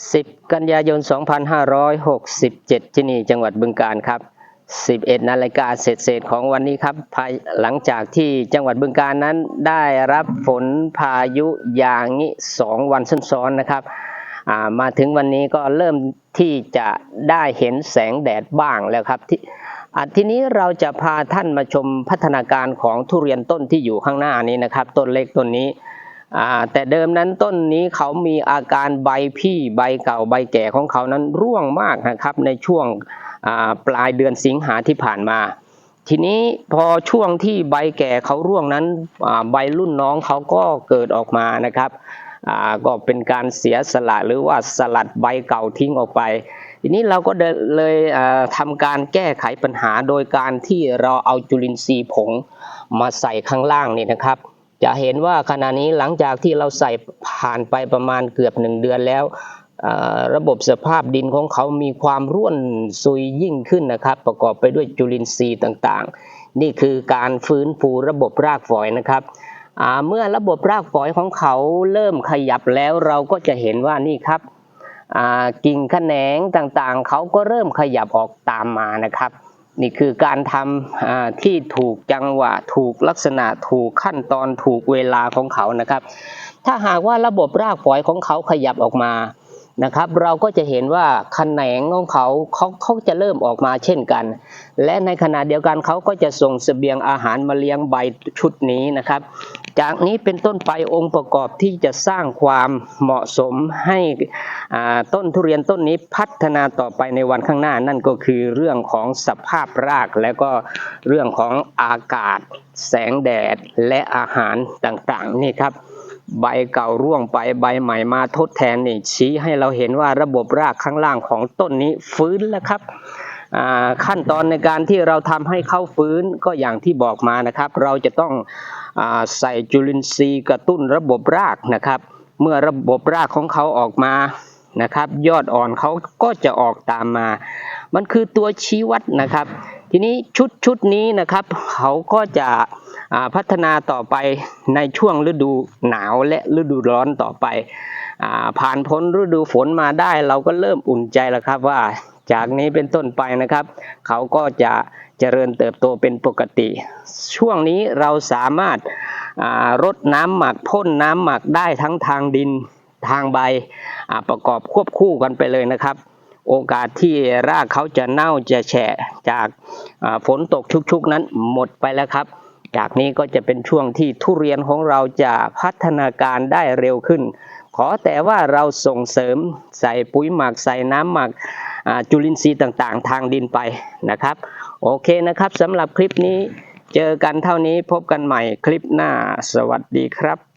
10 กันยายน 2567 ที่นี่จังหวัดบึงกาฬครับ 11 นาฬิกาเศษๆของวันนี้ครับภายหลังจากที่จังหวัดบึงกาฬนั้นได้รับฝนพายุอย่างนี้ 2 วันซ้อนๆนะครับมาถึงวันนี้ก็เริ่มที่จะได้เห็นแสงแดดบ้างแล้วครับที่ทีนี้เราจะพาท่านมาชมพัฒนาการของทุเรียนต้นที่อยู่ข้างหน้านี้นะครับ ต้นเล็กต้นนี้ แต่เดิมนั้นต้นนี้เขามีอาการใบพี่ใบเก่าใบแก่ของเขานั้นร่วงมากนะครับในช่วงปลายเดือนสิงหาที่ผ่านมา ทีนี้พอช่วงที่ใบแก่เขาร่วงนั้นใบรุ่นน้องเขาก็เกิดออกมานะครับก็เป็นการเสียสละหรือว่าสลัดใบเก่าทิ้งออกไป ทีนี้เราก็เลยเอ่อทำการแก้ไขปัญหาโดยการที่เราเอาจุลินทรีย์ผงมาใส่ข้างล่างนี่นะครับ จะเห็นว่าขณะนี้หลังจากที่เราใส่ผ่านไปประมาณเกือบหนึ่งเดือนแล้วระบบสภาพดินของเขามีความร่วนซุยยิ่งขึ้นนะครับ ประกอบไปด้วยจุลินทรีย์ต่างๆ นี่คือการฟื้นฟูระบบรากฝอยนะครับเมื่อระบบรากฝอยของเขาเริ่มขยับแล้วเราก็จะเห็นว่านี่ครับกิ่งแขนงต่างๆ เขาก็เริ่มขยับออกตามมานะครับ นี่คือการทำที่ถูกจังหวะถูกลักษณะถูกขั้นตอนถูกเวลาของเขานะครับ ถ้าหากว่าระบบรากฝอยของเขาขยับออกมานะครับ เราก็จะเห็นว่าแขนงของเขาเขาเขาจะเริ่มออกมาเช่นกัน และในขณะเดียวกันเขาก็จะส่งเสบียงอาหารมาเลี้ยงใบชุดนี้นะครับ จากนี้เป็นต้นไปองค์ประกอบที่จะสร้างความเหมาะสมให้ต้นทุเรียนต้นนี้พัฒนาต่อไปในวันข้างหน้า นั่นก็คือเรื่องของสภาพรากและก็เรื่องของอากาศ แสงแดดและอาหารต่างๆนี่ครับใบเก่าร่วงไปใบใหม่มาทดแทนนี่ชี้ให้เราเห็นว่าระบบรากข้างล่างของต้นนี้ฟื้นแล้วครับ ขั้นตอนในการที่เราทำให้เขาฟื้นก็อย่างที่บอกมานะครับ เราจะต้องอใส่จุลินทรีย์กระตุ้นระบบรากนะครับ เมื่อระบบรากของเขาออกมานะครับ ยอดอ่อนเขาก็จะออกตามมา มันคือตัวชี้วัดนะครับ ทีนี้ชุดชุดนี้นะครับ เขาก็จะพัฒนาต่อไปในช่วงฤดูหนาวและฤดูร้อนต่อไปอผ่านพ้นฤดูฝนมาได้เราก็เริ่มอุ่นใจแล้วครับว่า จากนี้เป็นต้นไปนะครับ เขาก็จะเจริญเติบโตเป็นปกติ ช่วงนี้เราสามารถรดน้ำหมักพ่นน้ำหมักได้ทั้งทางดินทางใบประกอบควบคู่กันไปเลยนะครับ โอกาสที่รากเขาจะเน่าจะแฉะจากฝนตกชุกๆนั้นหมดไปแล้วครับ จากนี้ก็จะเป็นช่วงที่ทุเรียนของเราจะพัฒนาการได้เร็วขึ้น ขอแต่ว่าเราส่งเสริมใส่ปุ๋ยหมักใส่น้ำหมัก จุลินทรีย์ต่างๆ ทางดินไปนะครับ โอเคนะครับสำหรับคลิปนี้เจอกันเท่านี้พบกันใหม่คลิปหน้า สวัสดีครับ